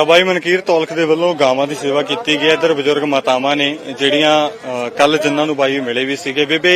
ਤਾਂ ਬਾਈ ਮਨਕੀਰ ਤੌਲਖ ਦੇ ਵੱਲੋਂ ਗਾਵਾਂ ਦੀ ਸੇਵਾ ਕੀਤੀ ਗਈ। ਹੈ ਇੱਧਰ ਬਜ਼ੁਰਗ ਮਾਤਾਵਾਂ ਨੇ ਜਿਹੜੀਆਂ ਕੱਲ ਜਿਨ੍ਹਾਂ ਨੂੰ ਬਾਈ ਮਿਲੇ ਵੀ ਸੀਗੇ। ਬੇਬੇ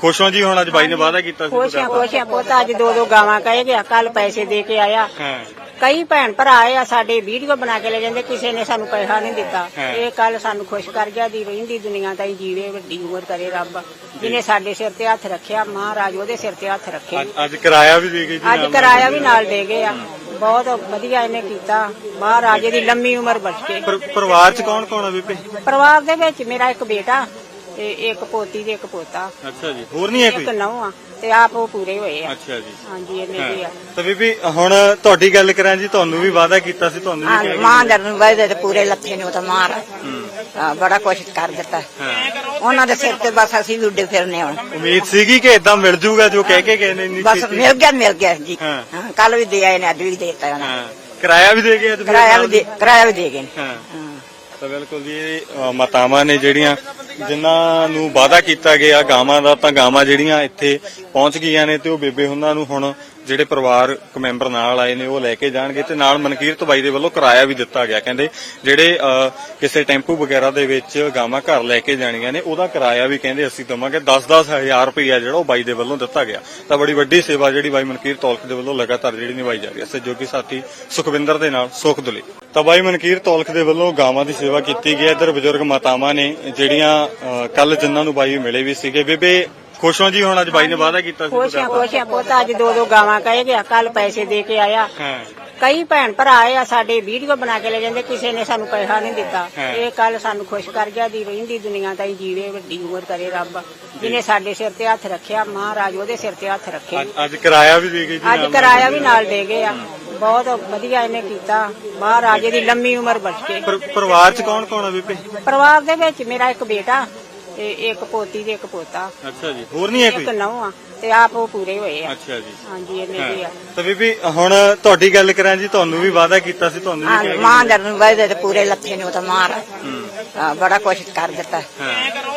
ਖੁਸ਼ ਹੋ ਜੀ? ਹੁਣ ਅੱਜ ਬਾਈ ਨੇ ਵਾਅਦਾ ਕੀਤਾ ਸੀ ਖੁਸ਼ ਆ ਖੁਸ਼ ਆ ਪੁੱਤ। ਅੱਜ ਦੋ ਦੋ ਗਾਵਾਂ ਕਹੇ ਗਿਆ ਕੱਲ ਪੈਸੇ ਦੇ ਕੇ ਆਇਆ। ਹਾਂ। ਕਈ ਭੈਣ ਭਰਾ ਆਏ ਆ ਸਾਡੇ ਵੀਡੀਓ ਬਣਾ ਕੇ ਲੈ ਜਾਂਦੇ ਕਿਸੇ ਨੇ ਸਾਨੂੰ ਪੈਸਾ ਨਹੀਂ ਦਿੱਤਾ। ਹਾਂ। ਇਹ ਕੱਲ ਸਾਨੂੰ ਖੁਸ਼ ਕਰ ਗਿਆ ਦੀ ਰਹਿੰਦੀ ਦੁਨੀਆ ਤਾਈ ਜੀਵੇ ਵੱਡੀ ਉਮਰ ਕਰੇ ਰੱਬ। ਜਿਹਨੇ ਸਾਡੇ ਸਿਰ ਤੇ ਹੱਥ ਰੱਖਿਆ ਮਹਾਰਾਜ ਉਹਦੇ ਸਿਰ ਤੇ ਹੱਥ ਰੱਖੇ। ਅੱਜ ਕਿਰਾਇਆ ਵੀ ਦੇ ਗਏ ਜੀ ਅੱਜ। ਕਿਰਾਇਆ ਵੀ ਨਾਲ ਦੇ ਗਏ ਆ। ਬਹੁਤ ਵਧੀਆ ਇਹਨੇ ਕੀਤਾ। ਮਹਾਰਾਜ ਦੀ ਲੰਮੀ ਉਮਰ ਬਖਸ਼ੇ। ਪਰ- ਪਰਿਵਾਰ ਚ ਕੌਣ ਕੌਣ ਆ ਬੇਬੇ? ਪਰਿਵਾਰ ਦੇ ਵਿੱਚ ਮੇਰਾ ਇੱਕ ਬੇਟਾ ਤੇ ਇੱਕ ਪੋਤੀ ਤੇ ਇੱਕ ਪੋਤਾ। ਅੱਛਾ ਜੀ ਹੋਰ ਨਹੀਂ ਹੈ ਇੱਕ ਕੋਈ? ਨੌਂ ਆ ਤੇ ਆਪ ਉਹ ਪੂਰੇ ਹੋਏ ਆ। ਅੱਛਾ ਜੀ। ਹਾਂਜੀ ਇਹਨੇ ਕੀ ਆ। ਤਾਂ ਬੀਬੀ ਹੁਣ ਤੁਹਾਡੀ ਗੱਲ ਕਰਾਂ ਜੀ ਤੁਹਾਨੂੰ ਵੀ ਵਾਅਦਾ ਕੀਤਾ ਸੀ ਤੁਹਾਨੂੰ ਵੀ ਹਾਂ ਕਿਹਾ ਗਿਆ। ਮਾਂ ਦਰ ਨੂੰ ਵਜਦੇ ਤੇ ਪੂਰੇ ਲੱਥੇ ਨੂੰ ਤਾਂ ਮਾਰ। ਹਾਂ, ਬੜਾ ਕੋਸ਼ਿਸ਼ ਕਰ ਦਿੱਤਾ। ਹਾਂ। ਉਹਨਾਂ ਦੇ ਸਿਰ ਤੇ ਬਸ ਅਸੀਂ ਵੀ ਉੱਡੇ ਫਿਰਨੇ ਹੁਣ। ਉਮੀਦ ਸੀਗੀ ਕਿ ਇਦਾਂ ਮਿਲ ਜੂਗਾ ਜੋ ਕਹਿ ਕੇ ਗਏ ਨੇ ਇੰਨੀ ਬਸ ਛੇਤੀ। ਮਿਲ ਗਿਆ ਮਿਲ ਗਿਆ ਜੀ। ਹਾਂ। ਹਾਂ ਕੱਲ ਵੀ ਦੇ ਆਏ ਨੇ ਅੱਜ ਵੀ ਦੇ ਦਿੱਤਾ ਉਹਨਾਂ ਹਾਂ। ਕਿਰਾਇਆ ਵੀ ਦੇ ਗਏ ਅੱਜ ਫਿਰ ਕਿਰਾਇਆ ਵੀ? ਦੇ ਕਿਰਾਇਆ ਵੀ ਦੇ ਗਏ ਨੇ। ਹਾਂ। ਹਾਂ। ਤਾਂ ਬਿਲਕੁਲ ਜੀ ਇਹ, ਅ, ਮਾਤਾਵਾਂ ਨੇ ਜਿਹੜੀਆਂ ਜਿਨ੍ਹਾਂ ਨੂੰ ਵਾਅਦਾ ਕੀਤਾ ਗਿਆ ਗਾਵਾਂ ਦਾ ਤਾਂ ਗਾਵਾਂ ਜਿਹੜੀਆਂ ਇੱਥੇ ਪਹੁੰਚ ਗਈਆਂ ਨੇ ਤੇ ਉਹ ਬੇਬੇ ਉਹਨਾਂ ਨੂੰ ਹੁਣ ਜਿਹੜੇ ਪਰਿਵਾਰਕ ਮੈਂਬਰ ਨਾਲ ਆਏ ਨੇ, ਉਹ ਲੈ ਕੇ ਜਾਣਗੇ ਤੇ ਨਾਲ ਮਨਕੀਰਤ ਬਾਈ ਦੇ ਵੱਲੋਂ ਕਿਰਾਇਆ ਵੀ ਦਿੱਤਾ ਗਿਆ। ਕਹਿੰਦੇ ਜਿਹੜੇ ਕਿਸੇ ਟੈਂਪੂ ਵਗੈਰਾ ਦੇ ਵਿੱਚ ਗਾਵਾਂ ਘਰ ਲੈ ਕੇ ਜਾਣੀਆਂ ਨੇ, ਉਹਦਾ ਕਿਰਾਇਆ ਵੀ ਕਹਿੰਦੇ ਅਸੀਂ ਦਵਾਂਗੇ। 10-10 ਹਜ਼ਾਰ ਰੁਪਈਆ ਜਿਹੜਾ ਉਹ ਬਾਈ ਦੇ ਵੱਲੋਂ ਦਿੱਤਾ ਗਿਆ। ਤਾਂ ਬੜੀ ਵੱਡੀ ਸੇਵਾ ਜਿਹੜੀ ਬਾਈ ਮਨਕੀਰ ਤੌਲਖ ਦੇ ਵੱਲੋਂ ਲਗਾਤਾਰ ਜਿਹੜੀ ਨਿਭਾਈ ਜਾ ਰਹੀ ਹੈ। ਸਹਿਯੋਗੀ ਸਾਥੀ ਸੁਖਵਿੰਦਰ ਦੇ ਨਾਲ ਸੁਖ ਦੁਲੇ। ਤਾਂ ਬਾਈ ਮਨਕੀਰ ਤੌਲਖ ਦੇ ਵੱਲੋਂ ਗਾਵਾਂ ਦੀ ਸੇਵਾ ਕੀਤੀ ਗਈ। ਹੈ ਇੱਧਰ ਬਜ਼ੁਰਗ ਮਾਤਾਵਾਂ ਨੇ ਜਿਹੜੀਆਂ ਕੱਲ ਜਿਨ੍ਹਾਂ ਨੂੰ ਬਾਈ ਮਿਲੇ ਵੀ ਸੀਗੇ। ਬੇਬੇ ਖੁਸ਼ ਹੋ ਜੀ ਹੁਣ ਅੱਜ ਬਾਈ ਨੇ ਵਾਅਦਾ ਕੀਤਾ ਸੀ ਖੁਸ਼ ਆ ਖੁਸ਼ ਆ ਪੁੱਤ ਅੱਜ ਦੋ ਦੋ ਗਾਵਾਂ ਕਹੇ ਗਿਆ ਕੱਲ ਪੈਸੇ ਦੇ ਕੇ ਆਇਆ। ਹਾਂ। ਕਈ ਭੈਣ ਭਰਾ ਆਏ ਆ ਸਾਡੇ ਵੀਡੀਓ ਬਣਾ ਕੇ ਲੈ ਜਾਂਦੇ ਕਿਸੇ ਨੇ ਸਾਨੂੰ ਪੈਸਾ ਨਹੀਂ ਦਿੱਤਾ। ਹਾਂ। ਇਹ ਕੱਲ ਸਾਨੂੰ ਖੁਸ਼ ਕਰ ਗਿਆ ਦੀ ਰਹਿੰਦੀ ਦੁਨੀਆ ਤਾਈ ਜੀਵੇ ਵੱਡੀ ਉਮਰ ਕਰੇ ਰੱਬ। ਜਿਹਨੇ ਸਾਡੇ ਸਿਰ ਤੇ ਹੱਥ ਰੱਖਿਆ ਮਹਾਰਾਜ ਉਹਦੇ ਸਿਰ ਤੇ ਹੱਥ ਰੱਖੇ। ਅੱਜ ਅੱਜ ਕਿਰਾਇਆ ਵੀ ਦੇ ਗਏ ਜੀ ਅੱਜ ਨਾਲ। ਕਿਰਾਇਆ ਵੀ ਨਾਲ ਦੇ ਗਏ ਆ। ਬਹੁਤ ਵਧੀਆ ਇਹਨੇ ਕੀਤਾ। ਮਹਾਰਾਜ ਦੀ ਲੰਮੀ ਉਮਰ ਬਖਸ਼ੇ ਪਰ- ਪਰਿਵਾਰ ਚ ਕੌਣ ਕੌਣ ਆ ਬੇਬੇ? ਪਰਿਵਾਰ ਦੇ ਵਿੱਚ ਮੇਰਾ ਇੱਕ ਬੇਟਾ। ਤੇ ਇੱਕ ਪੋਤੀ ਤੇ ਇੱਕ ਪੋਤਾ। ਅੱਛਾ ਜੀ। ਹੋਰ ਨਹੀਂ ਹੈ ਇੱਕ ਕੋਈ ਨੌਂ ਆ ਤੇ ਆਪ ਉਹ ਪੂਰੇ ਹੋਏ ਆ। ਅੱਛਾ ਜੀ। ਹਾਂਜੀ ਇਹਨੇ ਕੀ ਆ। ਤਾਂ ਬੀਬੀ ਹੁਣ ਤੁਹਾਡੀ ਗੱਲ ਕਰਾਂ ਜੀ ਤੁਹਾਨੂੰ ਵੀ ਵਾਅਦਾ ਕੀਤਾ ਸੀ ਤੁਹਾਨੂੰ ਵੀ ਹਾਂ ਕਿਹਾ। ਮਾਂ ਦਰ ਨੂੰ ਵਜਦੇ ਤੇ ਪੂਰੇ ਲੱਥੇ ਨੂੰ ਤਾਂ ਮਾਰ ਹੂੰ। ਬੜਾ ਕੋਸ਼ਿਸ਼ ਕਰ ਦਿੱਤਾ।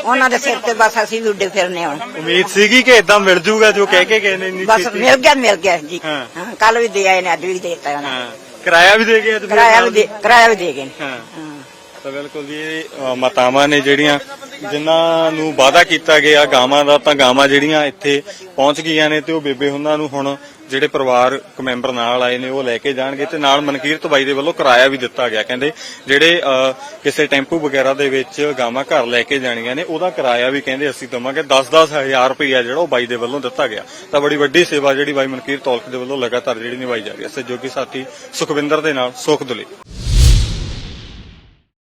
ਉਹਨਾਂ ਦੇ ਸਿਰ ਤੇ ਬਸ ਅਸੀਂ ਵੀ ਉੱਡੇ ਫਿਰਨੇ ਹੁਣ। ਉਮੀਦ ਸੀਗੀ ਕਿ ਇਦਾਂ ਮਿਲ ਜੂਗਾ ਜੋ ਕਹਿ ਕੇ ਗਏ ਨੇ ਇੰਨੀ ਬਸ ਛੇਤੀ। ਮਿਲ ਗਿਆ ਮਿਲ ਗਿਆ ਜੀ। ਹਾਂ। ਕੱਲ ਵੀ ਦੇ ਆਏ ਨੇ ਅੱਜ ਵੀ ਦੇ ਦਿੱਤਾ ਉਹਨਾਂ ਹਾਂ। ਕਿਰਾਇਆ ਵੀ ਦੇ ਗਏ ਅੱਜ ਫਿਰ ਕਿਰਾਇਆ ਵੀ? ਦੇ ਕਿਰਾਇਆ ਵੀ ਦੇ ਗਏ ਨੇ। ਹਾਂ। ਹਾਂ। ਤਾਂ ਬਿਲਕੁਲ ਜੀ ਇਹ, ਅ, ਮਾਤਾਵਾਂ ਨੇ ਜਿਹੜੀਆਂ ਜਿਨ੍ਹਾਂ ਨੂੰ ਵਾਅਦਾ ਕੀਤਾ ਗਿਆ ਗਾਵਾਂ ਦਾ, ਤਾਂ ਗਾਵਾਂ ਜਿਹੜੀਆਂ ਇੱਥੇ ਪਹੁੰਚ ਗਈਆਂ ਨੇ ਤੇ ਉਹ ਬੇਬੇ ਉਹਨਾਂ ਨੂੰ ਹੁਣ ਜਿਹੜੇ ਪਰਿਵਾਰਕ ਮੈਂਬਰ ਨਾਲ ਆਏ ਨੇ, ਉਹ ਲੈ ਕੇ ਜਾਣਗੇ ਤੇ ਨਾਲ ਮਨਕੀਰਤ ਬਾਈ ਦੇ ਵੱਲੋਂ ਕਿਰਾਇਆ ਵੀ ਦਿੱਤਾ ਗਿਆ। ਕਹਿੰਦੇ ਜਿਹੜੇ ਕਿਸੇ ਟੈਂਪੂ ਵਗੈਰਾ ਦੇ ਵਿੱਚ ਗਾਵਾਂ ਘਰ ਲੈ ਕੇ ਜਾਣੀਆਂ ਨੇ, ਉਹਦਾ ਕਿਰਾਇਆ ਵੀ ਕਹਿੰਦੇ ਅਸੀਂ ਦਵਾਂਗੇ। 10-10 ਹਜ਼ਾਰ ਰੁਪਈਆ ਜਿਹੜਾ ਉਹ ਬਾਈ ਦੇ ਵੱਲੋਂ ਦਿੱਤਾ ਗਿਆ। ਤਾਂ ਬੜੀ ਵੱਡੀ ਸੇਵਾ ਜਿਹੜੀ ਬਾਈ ਮਨਕੀਰ ਤੌਲਖ ਦੇ ਵੱਲੋਂ ਲਗਾਤਾਰ ਜਿਹੜੀ ਨਿਭਾਈ ਜਾ ਰਹੀ ਹੈ। ਸਹਿਯੋਗੀ ਸਾਥੀ ਸੁਖਵਿੰਦਰ ਦੇ ਨਾਲ ਸੁਖ ਦੁਲੇ